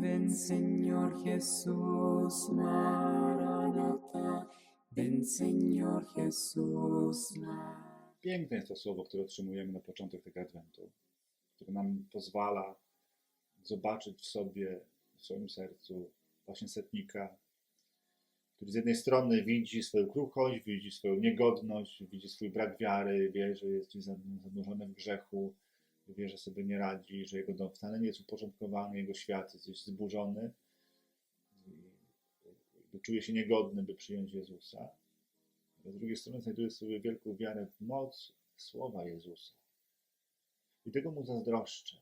Ven Señor Jesús, Maranatha. Ven Señor Jesús, Maranatha. Piękne jest to słowo, które otrzymujemy na początek tego Adwentu, które nam pozwala zobaczyć w sobie, w swoim sercu właśnie setnika, który z jednej strony widzi swoją kruchość, widzi swoją niegodność, widzi swój brak wiary, wie, że jest zanurzony w grzechu, wie, że sobie nie radzi, że jego dom wcale nie jest uporządkowany, jego świat jest zburzony czuje się niegodny, by przyjąć Jezusa. Z drugiej strony znajduje sobie wielką wiarę w moc słowa Jezusa. I tego mu zazdroszczę.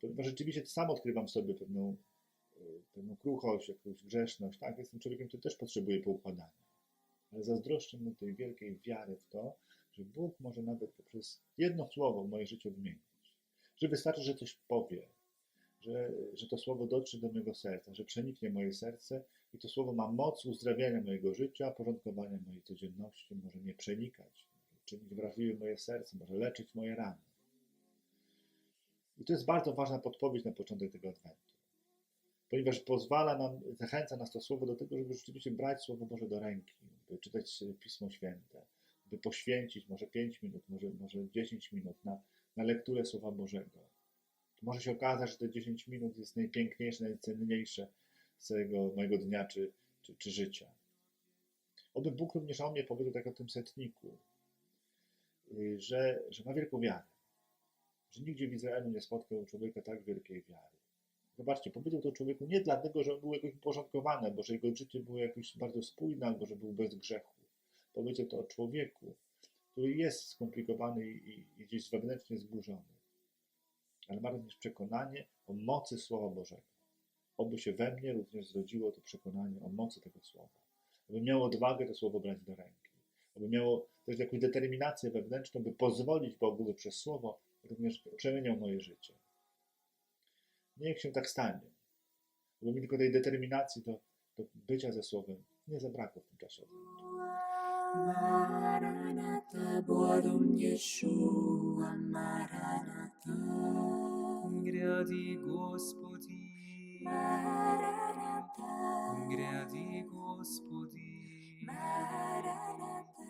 Ponieważ rzeczywiście sam odkrywam w sobie pewną, e, pewną kruchość, jakąś grzeszność. Tak, jestem człowiekiem, który też potrzebuje poukładania. Ale zazdroszczę mu tej wielkiej wiary w to, że Bóg może nawet poprzez jedno słowo moje życie odmienić. Że wystarczy, że coś powie, że, że to słowo dotrze do mojego serca, że przeniknie moje serce i to słowo ma moc uzdrawiania mojego życia, porządkowania mojej codzienności, może mnie przenikać, może czynić wrażliwe moje serce, może leczyć moje rany. I to jest bardzo ważna podpowiedź na początek tego Adwentu, ponieważ pozwala nam, zachęca nas to słowo do tego, żeby rzeczywiście brać Słowo Boże do ręki, by czytać Pismo Święte, by poświęcić może 5 minut, może, może 10 minut na, na lekturę Słowa Bożego. Może się okazać, że te 10 minut jest najpiękniejsze, najcenniejsze z całego mojego dnia czy, czy, czy życia. Oby Bóg również o mnie powiedział tak o tym setniku, że, że ma wielką wiarę, że nigdzie w Izraelu nie spotkał człowieka tak wielkiej wiary. Zobaczcie, powiedział to człowieku nie dlatego, że on był jakoś uporządkowany, bo że jego życie było jakoś bardzo spójne, albo że był bez grzechu. Powiedział to o człowieku, który jest skomplikowany i, i, gdzieś wewnętrznie zburzony ale ma również przekonanie o mocy Słowa Bożego. Oby się we mnie również zrodziło to przekonanie o mocy tego Słowa. Aby miało odwagę to Słowo brać do ręki. Aby miało też jakąś determinację wewnętrzną, by pozwolić Bogu, by przez Słowo również przemieniał moje życie. Niech się tak stanie. Aby mi tylko tej determinacji do, do bycia ze Słowem nie zabrakło w tym czasie. Maranatha, Boadum Yeshua, Maranatha. Гряди, Господи, Maranatha. Гряди, Господи, Maranatha.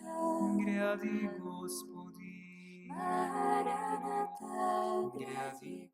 Гряди, Господи, Maranatha. Гряди,